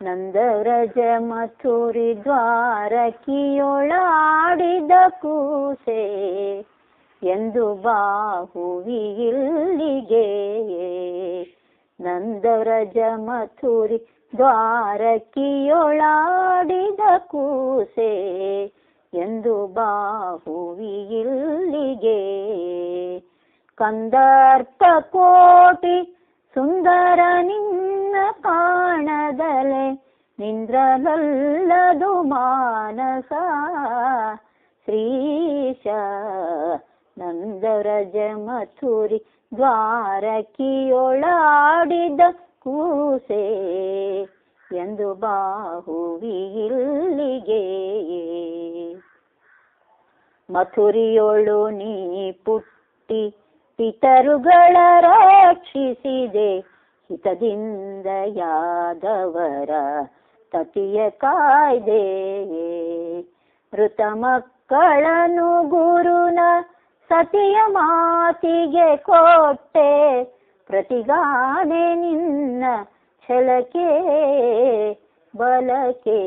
ನಂದವ್ರಜ ಮಥುರಿ ದ್ವಾರಕಿಯೊಳಾಡಿದ ಕೂಸೆ, ಎಂದು ಬಾಹುವಿ ಇಲ್ಲಿಗೆ ನಂದವ್ರಜ ಮಥುರಿ ದ್ವಾರಕಿಯೊಳಾಡಿದ ಕೂಸೆ, ಎಂದು ಬಾಹುವಿ ಇಲ್ಲಿಗೆ ಕಂದರ್ಪ ಕೋಟಿ ಸುಂದರ ನಿನ್ನ ನಿಂದ್ರಲಲ್ಲದು ಮಾನಸ. ಶ್ರೀಶ ನಂದರಜ ಮಥುರಿ ದ್ವಾರಕಿಯೊಳಾಡಿದ ಕೂಸೆ ಎಂದು ಬಾಹುವಿ ಇಲ್ಲಿಗೆ ಮಥುರಿಯೊಳು ನೀ ಪುಟ್ಟಿ ಪಿತರುಗಳ ರಕ್ಷಿಸಿದೆ ಹಿತದಿಂದ ಯಾದವರ ತತಿಯ ಕಾಯ್ದೆಯೇ? ಮೃತ ಮಕ್ಕಳನು ಗುರುನ ಸತಿಯ ಮಾತಿಗೆ ಕೊಟ್ಟೆ. ಪ್ರತಿಗಾನೆ ನಿನ್ನ ಛಲಕೆ ಬಲಕೆ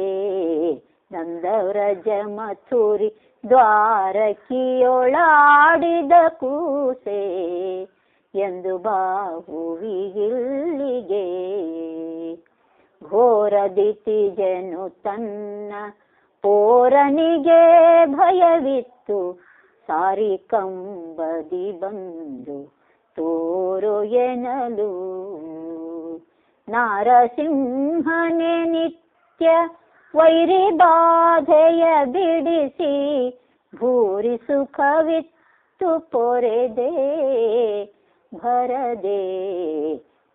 ನಂದವ್ರಜ ಮಥುರಿ ದ್ವಾರಕಿಯೊಳಾಡಿದ ಕೂಸೆ. ಎಂದು ಬಾಹುವಿ ಇಲ್ಲಿಗೆ ಘೋರದಿತಿ ಜನು ತನ್ನ ಪೋರನಿಗೆ ಭಯವಿತ್ತು ಸಾರಿ ಕಂಬದಿ ಬಂದು ತೋರು ಎನಲು ನಾರಸಿಂಹನೆ ನಿತ್ಯ ವೈರಿ ಬಾಧೆಯ ಬಿಡಿಸಿ ಭೂರಿ ಸುಖವಿತ್ತು ಪೊರೆದೆ ಭರದೆ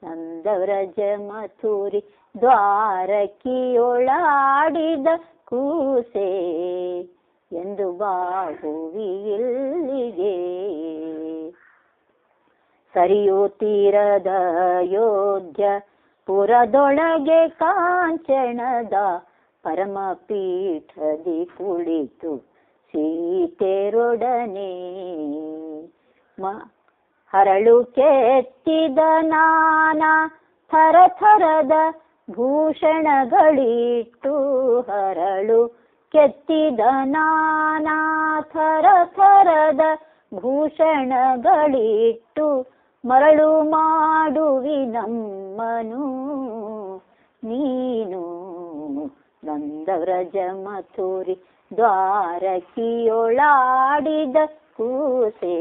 ನಂದವ್ರಜ ಮಥುರಿ ದ್ವಾರಕಿಯೊಳಾಡಿದ ಕೂಸೆ ಎಂದು ಬಾಹುವಿಯಲ್ಲಿಗೆ. ಸರಿಯೋ ತೀರದ ಯೋಧ್ಯ ಪುರದೊಳಗೆ ಕಾಂಚಣದ ಪರಮ ಪೀಠದಿ ಕುಳಿತು ಸೀತೆರೊಡನೆ ಮ ಹರಳು ಕೆತ್ತಿದ ನಾನಾ ಥರ ಥರದ ಭೂಷಣಗಳಿಟ್ಟು ಹರಳು ಕೆತ್ತಿದ ನಾನಾ ಥರ ಥರದ ಭೂಷಣಗಳಿಟ್ಟು ಮರಳು ಮಾಡುವಿ ನಮ್ಮನು. ನೀನು ನಂದವ್ರಜ ಮಥುರಿ ದ್ವಾರಕಿಯೊಳಾಡಿದ ಕೂಸೆ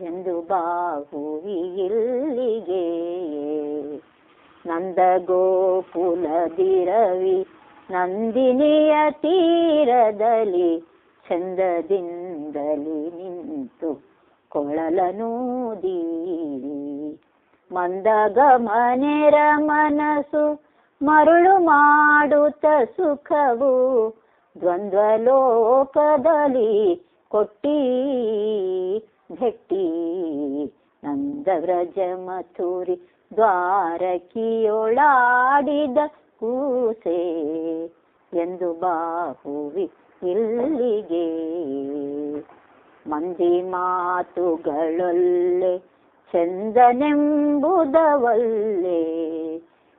ಎಂದು ಬಾಹುವಿ ಇಲ್ಲಿಗೆ ನಂದ ಗೋಕುಲದಿರವಿ ನಂದಿನಿಯ ತೀರದಲ್ಲಿ ಚಂದದಿಂದಲಿ ನಿಂತು ಕೊಳಲನೂದಿ ಮಂದಗಮನೆರ ಮನಸ್ಸು ಮರುಳು ಮಾಡುತ್ತ ಸುಖವು ದ್ವಂದ್ವಲೋಕದಲ್ಲಿ ಕೊಟ್ಟಿ ಭೆಟ್ಟಿ ನಂದವ್ರಜ ಮಥುರಿ ದ್ವಾರಕಿಯೊಳಾಡಿದ ಕೂಸೆ ಎಂದು ಬಾಹುವಿ ಇಲ್ಲಿಗೆ. ಮಂದಿ ಮಾತುಗಳೊಲ್ಲೆ ಚಂದನೆಂಬುದವಲ್ಲೆ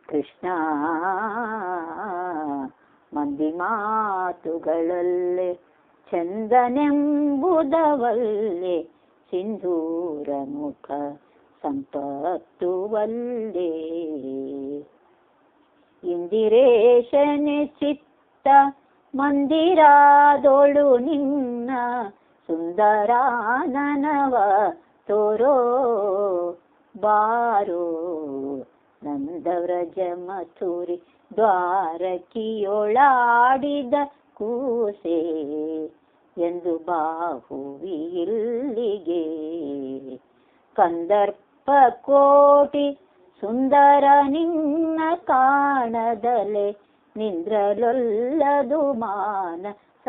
ಕೃಷ್ಣ. ಮಂದಿ ಮಾತುಗಳಲ್ಲೇ ಚಂದನೆಂಬುದವಲ್ಲೆ ಸಿಂಧೂರ ಮುಖ ಸಂಪತ್ತುವಲ್ಲೇ. ಇಂದಿರೇಶನೆ ಚಿತ್ತ ಮಂದಿರಾದೊಳು ನಿನ್ನ ಸುಂದರಾನನವ ತೋರೋ ಬಾರೋ. ನಂದವ್ರಜ ಮಥುರಿ ದ್ವಾರಕಿಯೊಳಾಡಿದ ಕೂಸೆ ಎಂದು ಬಾಹುವಿ ಇಲ್ಲಿಗೆ ಕಂದರ್ಪ ಕೋಟಿ ಸುಂದರ ನಿನ್ನ ಕಾಣದಲೆ ನಿಂದ್ರಲೊಲ್ಲದು ಮಾನಸ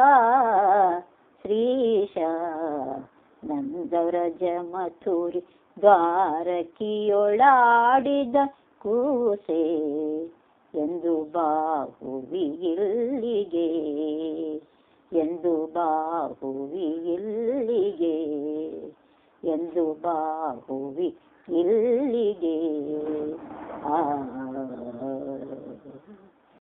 ಶ್ರೀಶ ನಂದವ್ರಜ ಮಥುರಿ ದ್ವಾರಕಿಯೊಳಾಡಿದ ಕೂಸೆ ಎಂದು ಬಾಹುವಿ ಇಲ್ಲಿಗೆ ಎಂದು ಬಾಹುವಿ ಇಲ್ಲಿಗೆ ಎಂದು ಬಾಹುವಿ ಇಲ್ಲಿಗೆ ಆ